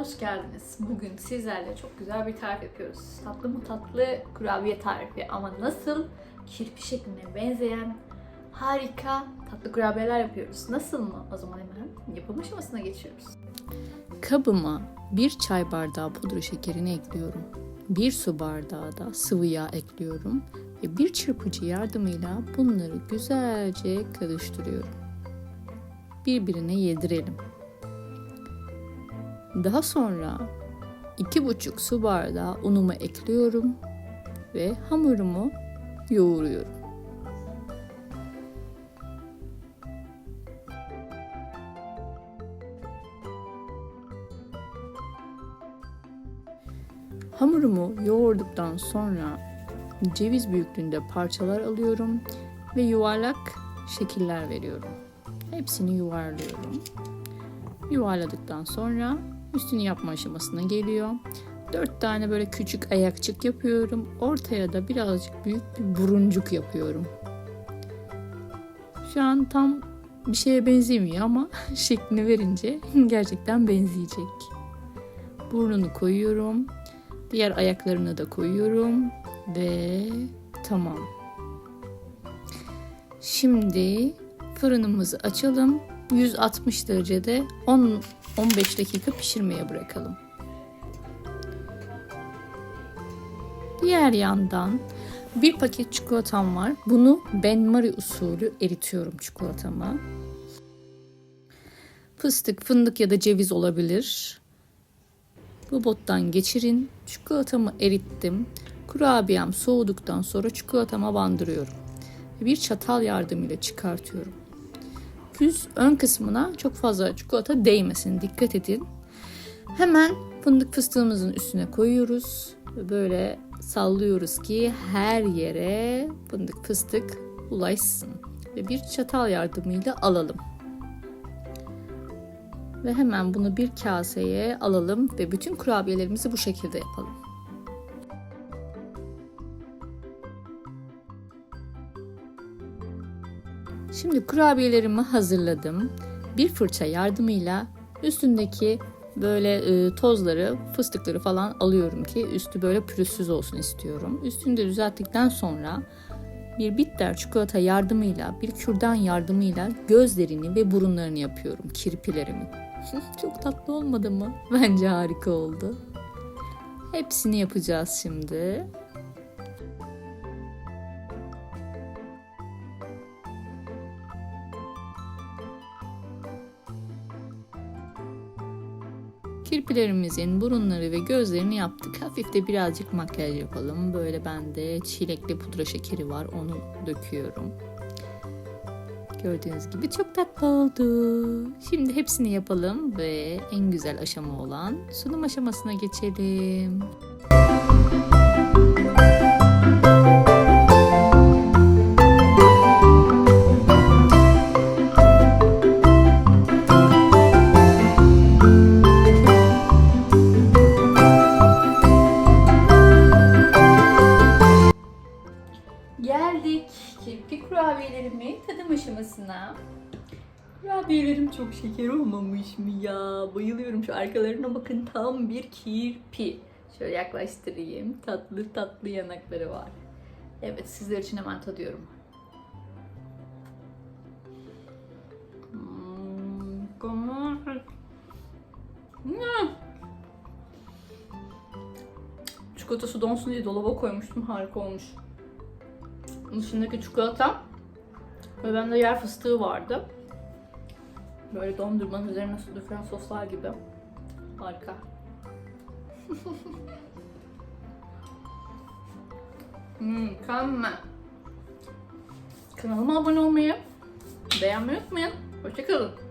hoş geldiniz. Bugün sizlerle çok güzel bir tarif yapıyoruz. Tatlı mı tatlı kurabiye tarifi ama nasıl kirpi şekline benzeyen harika tatlı kurabiyeler yapıyoruz. Nasıl mı? O zaman hemen yapım aşamasına geçiyoruz. Kabıma bir çay bardağı pudra şekerini ekliyorum. Bir su bardağı da sıvı yağ ekliyorum ve bir çırpıcı yardımıyla bunları güzelce karıştırıyorum. Birbirine yedirelim. Daha sonra iki buçuk su bardağı unumu ekliyorum ve hamurumu yoğuruyorum. Hamurumu yoğurduktan sonra ceviz büyüklüğünde parçalar alıyorum ve yuvarlak şekiller veriyorum. Hepsini yuvarlıyorum. Yuvarladıktan sonra üstünü yapma aşamasına geliyor. Dört tane böyle küçük ayakçık yapıyorum. Ortaya da birazcık büyük bir buruncuk yapıyorum. Şu an tam bir şeye benzemiyor ama şeklini verince gerçekten benzeyecek. Burnunu koyuyorum. Diğer ayaklarını da koyuyorum ve tamam. Şimdi fırınımızı açalım. 160 derecede 10 15 dakika pişirmeye bırakalım. Diğer yandan bir paket çikolatam var. Bunu benmari usulü eritiyorum çikolatamı. Fıstık, fındık ya da ceviz olabilir. Robottan geçirin. Çikolatamı erittim. Kurabiyem soğuduktan sonra çikolatama bandırıyorum. Bir çatal yardımıyla çıkartıyorum. Yüz ön kısmına çok fazla çikolata değmesin. Dikkat edin. Hemen fındık fıstığımızın üstüne koyuyoruz. Böyle sallıyoruz ki her yere fındık fıstık ulaşsın. Ve bir çatal yardımıyla alalım. Ve hemen bunu bir kaseye alalım ve bütün kurabiyelerimizi bu şekilde yapalım. Şimdi kurabiyelerimi hazırladım. Bir fırça yardımıyla üstündeki böyle e, tozları, fıstıkları falan alıyorum ki üstü böyle pürüzsüz olsun istiyorum. Üstünü de düzelttikten sonra bir bitter çikolata yardımıyla, bir kürdan yardımıyla gözlerini ve burunlarını yapıyorum, kirpilerimi. Çok tatlı olmadı mı? Bence harika oldu. Hepsini yapacağız şimdi. Kirpilerimizin burunları ve gözlerini yaptık. Hafif de birazcık makyaj yapalım. Böyle bende çilekli pudra şekeri var. Onu döküyorum. Gördüğünüz gibi çok tatlı oldu. Şimdi hepsini yapalım ve en güzel aşama olan sunum aşamasına geçelim. Geldik kirpi kurabiyelerimi tadım aşamasına. Kurabiyelerim çok şeker olmamış mı ya? Bayılıyorum şu arkalarına bakın tam bir kirpi. Şöyle yaklaştırayım. Tatlı tatlı yanakları var. Evet sizler için hemen tadıyorum. Hmm. Hmm. Çikolatası donsun diye dolaba koymuştum. Harika olmuş. Dışındaki çikolata ve bende yer fıstığı vardı. Böyle dondurmanın üzerine dökülen soslar gibi. Harika. hmm, mükemmel. Kanalıma abone olmayı, beğenmeyi unutmayın. Hoşçakalın.